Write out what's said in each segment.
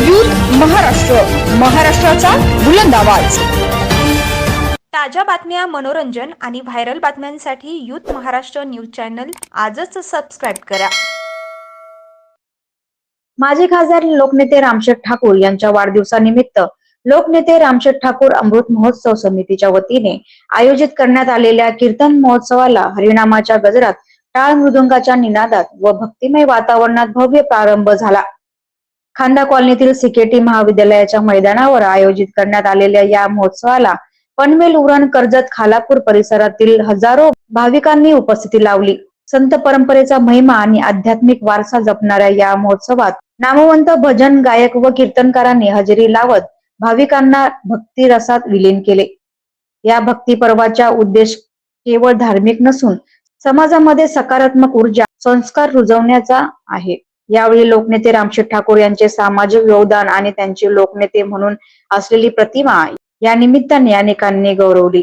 Youth Maharashtra. महाराष्ट्राचा बुलंद आवाज. ताज्या बातम्या मनोरंजन आणि व्हायरल बातम्यांसाठी यूथ महाराष्ट्र न्यूज चॅनल आजच सबस्क्राईब करा. माजी खासदार लोकनेते रामशेठ ठाकूर यांच्या वाढदिवसानिमित्त लोकनेते रामशेठ ठाकूर अमृत महोत्सव समितीच्या वतीने आयोजित करण्यात आलेल्या कीर्तन महोत्सवाला हरिनामाच्या गजरात टाळ मृदुंगाच्या निनादात व भक्तिमय वातावरणात भव्य प्रारंभ झाला. खांदा कॉलनीतील सिकेटी महाविद्यालयाच्या मैदानावर आयोजित करण्यात आलेल्या या महोत्सवाला पनवेल उरण कर्जत खालापूर परिसरातील हजारो भाविकांनी उपस्थिती लावली. संत परंपरेचा महिमा आणि आध्यात्मिक वारसा जपणाऱ्या या महोत्सवात नामवंत भजन गायक व कीर्तनकारांनी हजेरी लावत भाविकांना भक्ती रसात विलीन केले. या भक्ती पर्वाचा उद्देश केवळ धार्मिक नसून समाजामध्ये सकारात्मक ऊर्जा संस्कार रुजवण्याचा आहे. यावेळी लोकनेते रामशेठ ठाकूर यांचे सामाजिक योगदान आणि त्यांचे लोकनेते म्हणून असलेली प्रतिमा या निमित्ताने अनेकांनी गौरवली.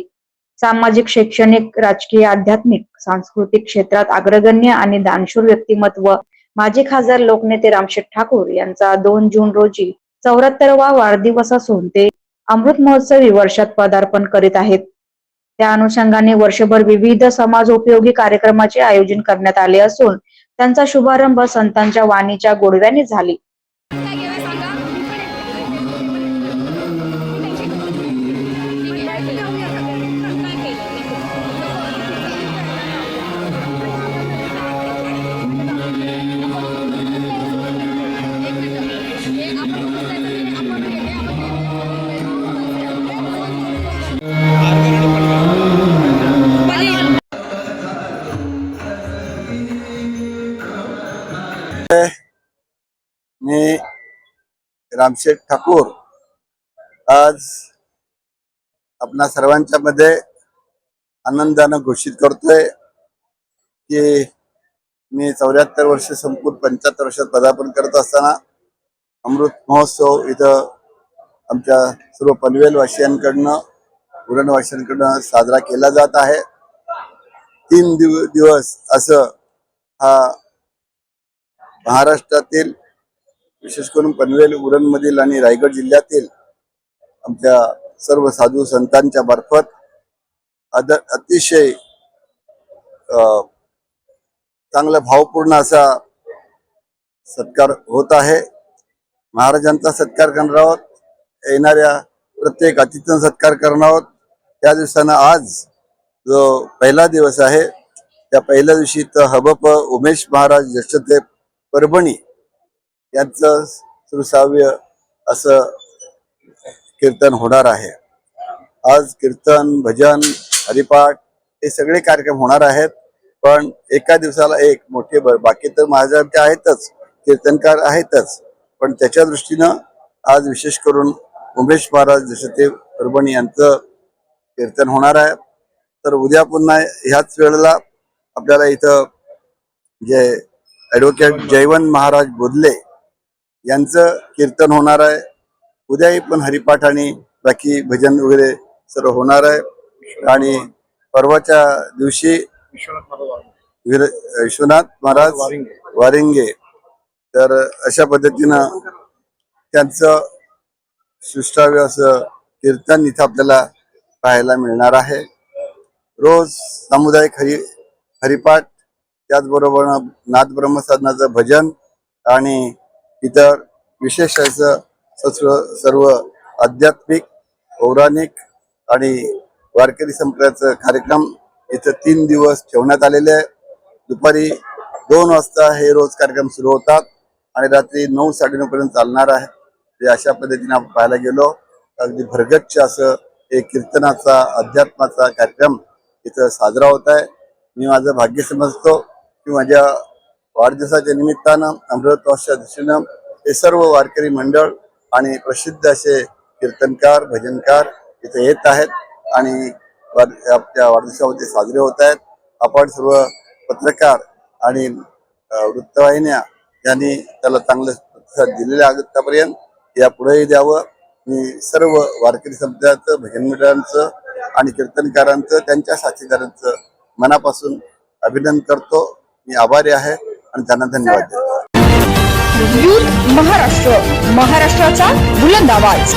सामाजिक शैक्षणिक राजकीय आध्यात्मिक सांस्कृतिक क्षेत्रात अग्रगण्य आणि दानशूर व्यक्तिमत्व माजी खासदार लोकनेते रामशेठ ठाकूर यांचा दोन जून रोजी चौऱ्याहत्तरवा वाढदिवस असून ते अमृत महोत्सवी वर्षात पदार्पण करीत आहेत. त्या अनुषंगाने वर्षभर विविध समाजोपयोगी कार्यक्रमाचे आयोजन करण्यात आले असून त्यांचा शुभारंभ संतांच्या वाणीच्या गोडव्याने झाली. मी रामशेठ ठाकूर. आज आपणा सर्वांच्या मध्ये आनंदानं घोषित करतोय की मी चौऱ्याहत्तर वर्ष संपूर्ण पंच्याहत्तर वर्षात पदार्पण करत असताना अमृत महोत्सव इथं आमच्या सर्व पनवेलवासियांकडनं उरणवासियांकडनं साजरा केला जात आहे. तीन दिव दिवस असं हा महाराष्ट्रातील विशेष करून पनवेल उरणमधील आणि रायगड जिल्ह्यातील आमच्या सर्व साधू संतांच्या मार्फत अद अतिशय चांगला भावपूर्ण असा सत्कार होत आहे. महाराजांचा सत्कार करणार आहोत येणाऱ्या प्रत्येक अतिथींचा सत्कार करणार आहोत त्या दिवसानं आज जो पहिला दिवस आहे त्या पहिल्या दिवशी तर हबप उमेश महाराज यशदेव परभणी यांचं सुसाव्य असं कीर्तन होणार आहे. आज कीर्तन भजन हरिपाठ हे सगळे कार्यक्रम होणार आहेत. पण एका दिवसाला एक मोठे ब- बाकी तर महाराजांचे आहेतच. कीर्तनकार आहेतच. पण त्याच्या दृष्टीनं आज विशेष करून उमेश महाराज जसे ते परभणी यांचं कीर्तन होणार आहे. तर उद्या पुन्हा ह्याच वेळेला आपल्याला इथं जे ऍडव्होकेट जयवंत महाराज बोधले यांचं कीर्तन होणार आहे. उद्याही पण हरिपाठ आणि बाकी भजन वगैरे सर्व होणार आहे. आणि परवाच्या दिवशी विश्वनाथ महाराज वारिंगे. तर अशा पद्धतीनं त्यांचं सुष्टाव्य असं कीर्तन इथं आपल्याला पाहायला मिळणार आहे. रोज सामुदायिक हरि हरिपाठ त्याचबरोबर नाथ ब्रह्मसाधनाचं भजन आणि इतर विशेष असं सर्व आध्यात्मिक पौराणिक आणि वारकरी संप्रदायाचं कार्यक्रम इथं तीन दिवस ठेवण्यात आलेले आहे. दुपारी दोन वाजता हे रोज कार्यक्रम सुरू होतात आणि रात्री नऊ साडेनऊपर्यंत चालणार आहे. ते अशा पद्धतीने आपण पाहायला गेलो. अगदी भरगच्छ असं हे कीर्तनाचा अध्यात्माचा कार्यक्रम इथं साजरा होत आहे. मी माझं भाग्य समजतो. मी माझ्या वाढदिवसाच्या निमित्तानं अमृतवासच्या दिशेनं हे सर्व वारकरी मंडळ आणि प्रसिद्ध असे कीर्तनकार भजनकार इथे येत आहेत आणि आपल्या वाढदिवसामध्ये साजरे होत आहेत. आपण सर्व पत्रकार आणि वृत्तवाहिन्या यांनी त्याला चांगलं प्रतिसाद दिलेले आहे आतापर्यंत. यापुढेही द्यावं. मी सर्व वारकरी संप्रदायाचं भजन मंडळांचं आणि कीर्तनकारांचं त्यांच्या साथीदारांचं मनापासून अभिनंदन करतो. मी आभारी आहे आणि त्यांना धन्यवाद देतो. महाराष्ट्र महाराष्ट्राचा बुलंद आवाज.